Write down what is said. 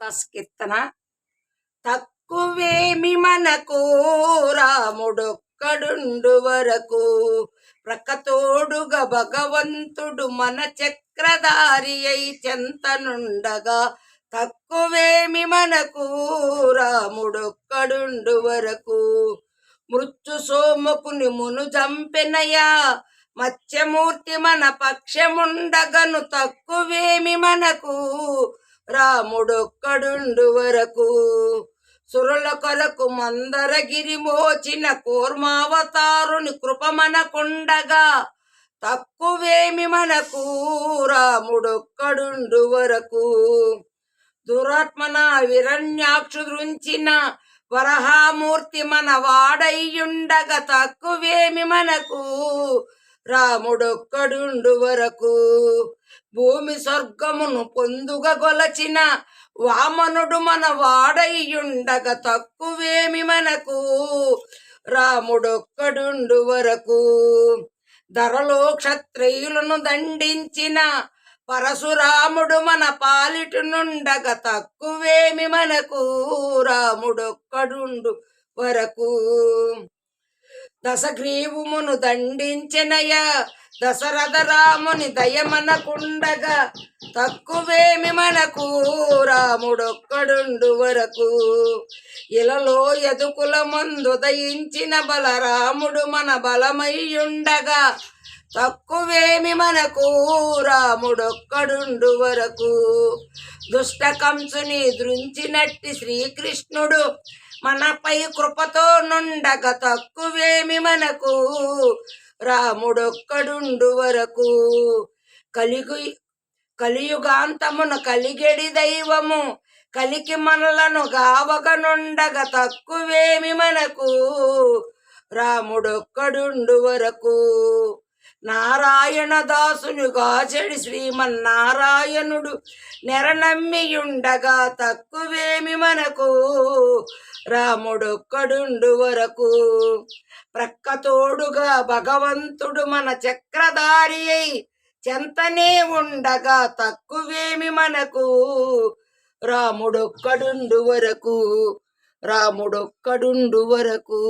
కీర్తన తక్కువేమి మనకు రాముడొక్కడుండు వరకు. ప్రక్కతోడుగా భగవంతుడు మన చక్రధారి అయి చెంతనుండగా తక్కువేమి మనకు రాముడొక్కడుండు వరకు. మృత్యు సోమకుని మును చంపెనయా మత్స్యమూర్తి మన పక్షముండగను తక్కువేమి మనకు. రాముడొక్కడుండు వరకు. సురుల కొలకు మందరగిరి మోచిన కూర్మావతారుని కృపమనకుండగా తక్కువేమి మనకు రాముడొక్కడుండు వరకు. దురాత్మన విరణ్యాక్షు దృంచిన వరహామూర్తి మన వాడయ్యుండగా తక్కువేమి మనకు రాముడొక్కడుండు వరకు భూమి స్వర్గమును పొందుగ గొలచిన వామనుడు మన వాడయ్యుండగా తక్కువేమి మనకు? రాముడొక్కడుండు వరకు ధరలో క్షత్రియులను దండించిన పరశురాముడు మన పాలిటునుండగా తక్కువేమి మనకు? రాముడొక్కడుండు వరకు దశగ్రీవుమును దండించినయ దశరథ రాముని దయమనకుండగా తక్కువేమి మనకు రాముడొక్కడుండు వరకు. ఇలలో ఎదుకుల ముందు దయించిన బలరాముడు మన బలమయ్యుండగా తక్కువేమి మనకు రాముడొక్కడుండు వరకు. దుష్ట కంసుని దృంచినట్టి శ్రీకృష్ణుడు మనపై కృపతో నుండగ తక్కువేమి మనకు. రాముడొక్కడుండు వరకు. కలిగు కలియుగాంతమున కలిగెడి దైవము. కలికి మనలను గావగనుండగ తక్కువేమి మనకు. రాముడొక్కడుండు వరకు. నారాయణ దాసుని గాచెడి శ్రీమన్నారాయణుడు నెరనమ్మియుండగా తక్కువేమి మనకు. రాముడొక్కడుండు వరకు. ప్రక్కతోడుగా భగవంతుడు మన చక్రధారి అయి చెంతనే ఉండగా తక్కువేమి మనకు. రాముడొక్కడుండు వరకు రాముడొక్కడుండు వరకు.